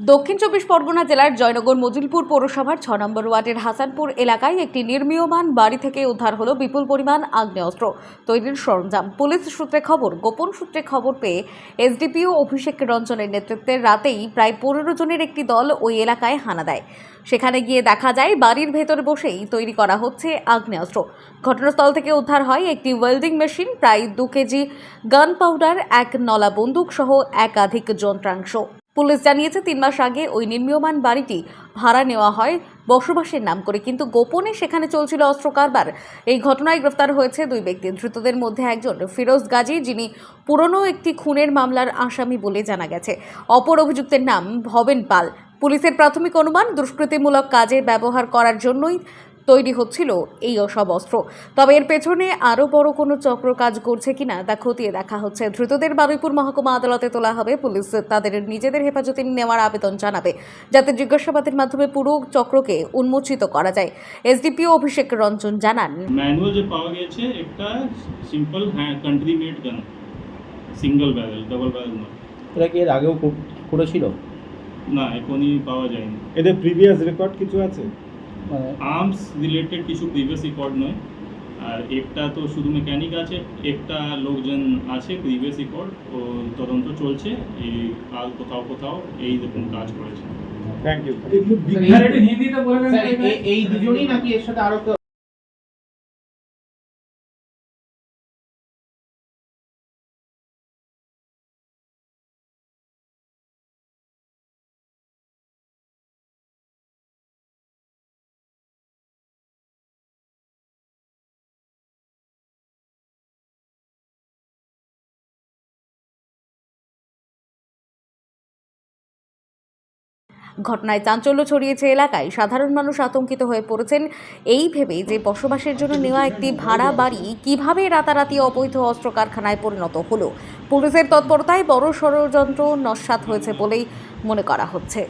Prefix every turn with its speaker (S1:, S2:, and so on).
S1: দক্ষিণ চব্বিশ পরগনা জেলার জয়নগর মজিলপুর পৌরসভার ছ নম্বর ওয়ার্ডের হাসানপুর এলাকায় একটি নির্মীয়মান বাড়ি থেকে উদ্ধার হলো বিপুল পরিমাণ আগ্নেয়াস্ত্র। তৈরির সরঞ্জাম। পুলিশ সূত্রে খবর, গোপন সূত্রে খবর পেয়ে এসডিপিও অভিষেক রঞ্জনের নেতৃত্বে রাতেই প্রায় পনেরো জনের একটি দল ওই এলাকায় হানা দেয়। সেখানে গিয়ে দেখা যায়, বাড়ির ভেতর বসেই তৈরি করা হচ্ছে আগ্নেয়াস্ত্র। ঘটনাস্থল থেকে উদ্ধার হয় একটি ওয়েল্ডিং মেশিন, প্রায় দু কেজি গান পাউডার এক নলা বন্দুক সহ একাধিক যন্ত্রাংশ। পুলিশ জানিয়েছে, তিন মাস আগে ওই নির্মীয়মান বাড়িটি ভাড়া নেওয়া হয় বসবাসের নাম করে। কিন্তু গোপনে সেখানে চলছিল অস্ত্র কারবার। এই ঘটনায় গ্রেফতার হয়েছে দুই ব্যক্তি। ধৃতদের মধ্যে একজন ফিরোজ গাজী, যিনি পুরনো একটি খুনের মামলার আসামি বলে জানা গেছে। অপর অভিযুক্তের নাম ভবেন পাল। পুলিশের প্রাথমিক অনুমান, দুষ্কৃতিমূলক কাজে ব্যবহার করার জন্যই তৈরি হচ্ছিল এই অসব অস্ত্র। তবে এর পেছনে আরও বড় কোনো চক্র কাজ করছে কিনা তা খতিয়ে দেখা হচ্ছে। ধৃতদের বারুইপুর মহকুমা আদালতে তোলা হবে। পুলিশ তাদের নিজেদের হেফাজতে নেওয়ার আবেদন জানাবে যাতে জিজ্ঞাসাবাদের মাধ্যমে পুরো চক্রকে উন্মোচিত করা যায়। এসডিপিও অভিষেক রঞ্জন জানান
S2: ম্যানুয়াল যে পাওয়া গেছে একটা সিম্পল হ্যাঁ country made gun single barrel double barrel
S3: এরা কি এর আগেও করেছিল?
S2: না এখনই পাওয়া যায়নি।
S4: এদের প্রিভিয়াস রেকর্ড কিছু আছে?
S2: আর্মস রিলেটেড কিছু প্রিভিয়াস রেকর্ড নয়। আর একটা তো শুধু মেকানিক আছে একটা লোকজন আছে প্রিভিয়াস রেকর্ড ও তদন্ত চলছে এই আর কোথাও কোথাও এই রকম কাজ করেছে।
S4: থ্যাংক ইউ
S5: হিন্দিতে বলবেন এই দুজনই নাকি এর সাথে আরও
S1: ঘটনায় চাঞ্চল্য ছড়িয়েছে এলাকায়। সাধারণ মানুষ আতঙ্কিত হয়ে পড়েছেন। এই ভেবে যে বসবাসের জন্য নেওয়া একটি ভাড়া বাড়ি কীভাবে রাতারাতি অবৈধ অস্ত্র কারখানায় পরিণত হলো। পুলিশের তৎপরতায় বড় ষড়যন্ত্র নস্বাত হয়েছে বলেই মনে করা হচ্ছে।